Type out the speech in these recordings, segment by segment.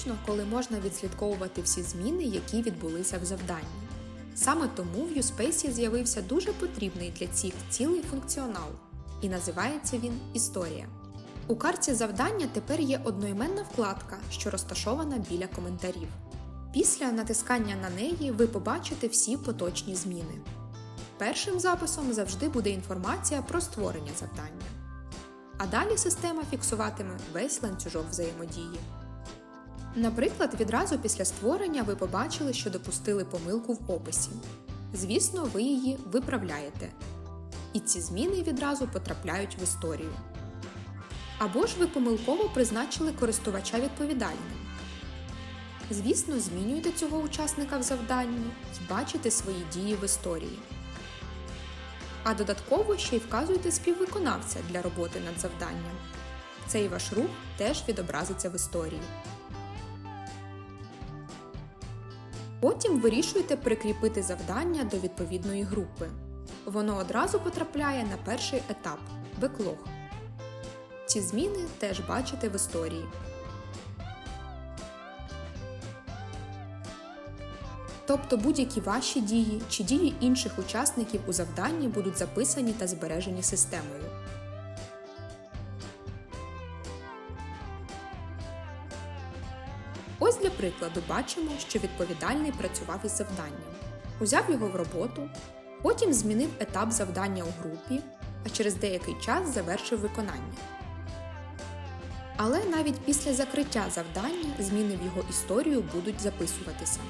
зручно, коли можна відслідковувати всі зміни, які відбулися в завданні. Саме тому в USpace з'явився дуже потрібний для цих цілий функціонал, і називається він Історія. У карті завдання тепер є одноіменна вкладка, що розташована біля коментарів. Після натискання на неї ви побачите всі поточні зміни. Першим записом завжди буде інформація про створення завдання. А далі система фіксуватиме весь ланцюжок взаємодії. Наприклад, відразу після створення ви побачили, що допустили помилку в описі. Звісно, ви її виправляєте. І ці зміни відразу потрапляють в історію. Або ж ви помилково призначили користувача відповідальним. Звісно, змінюєте цього учасника в завданні і бачите свої дії в історії. А додатково ще й вказуєте співвиконавця для роботи над завданням. Цей ваш рух теж відобразиться в історії. Потім вирішуєте прикріпити завдання до відповідної групи. Воно одразу потрапляє на перший етап беклог. Ці зміни теж бачите в історії. Тобто будь-які ваші дії чи дії інших учасників у завданні будуть записані та збережені системою. Ось для прикладу бачимо, що відповідальний працював із завданням. Узяв його в роботу, потім змінив етап завдання у групі, а через деякий час завершив виконання. Але навіть після закриття завдання зміни в його історію будуть записуватися.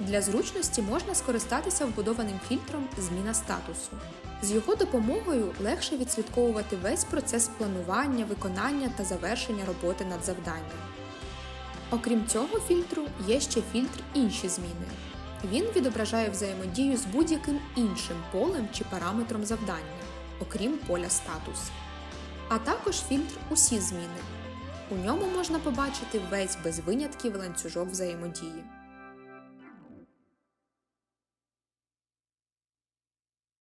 Для зручності можна скористатися вбудованим фільтром Зміна статусу. З його допомогою легше відслідковувати весь процес планування, виконання та завершення роботи над завданням. Окрім цього фільтру, є ще фільтр Інші зміни. Він відображає взаємодію з будь-яким іншим полем чи параметром завдання, окрім поля статус. А також фільтр Усі зміни. У ньому можна побачити весь без винятків ланцюжок взаємодії.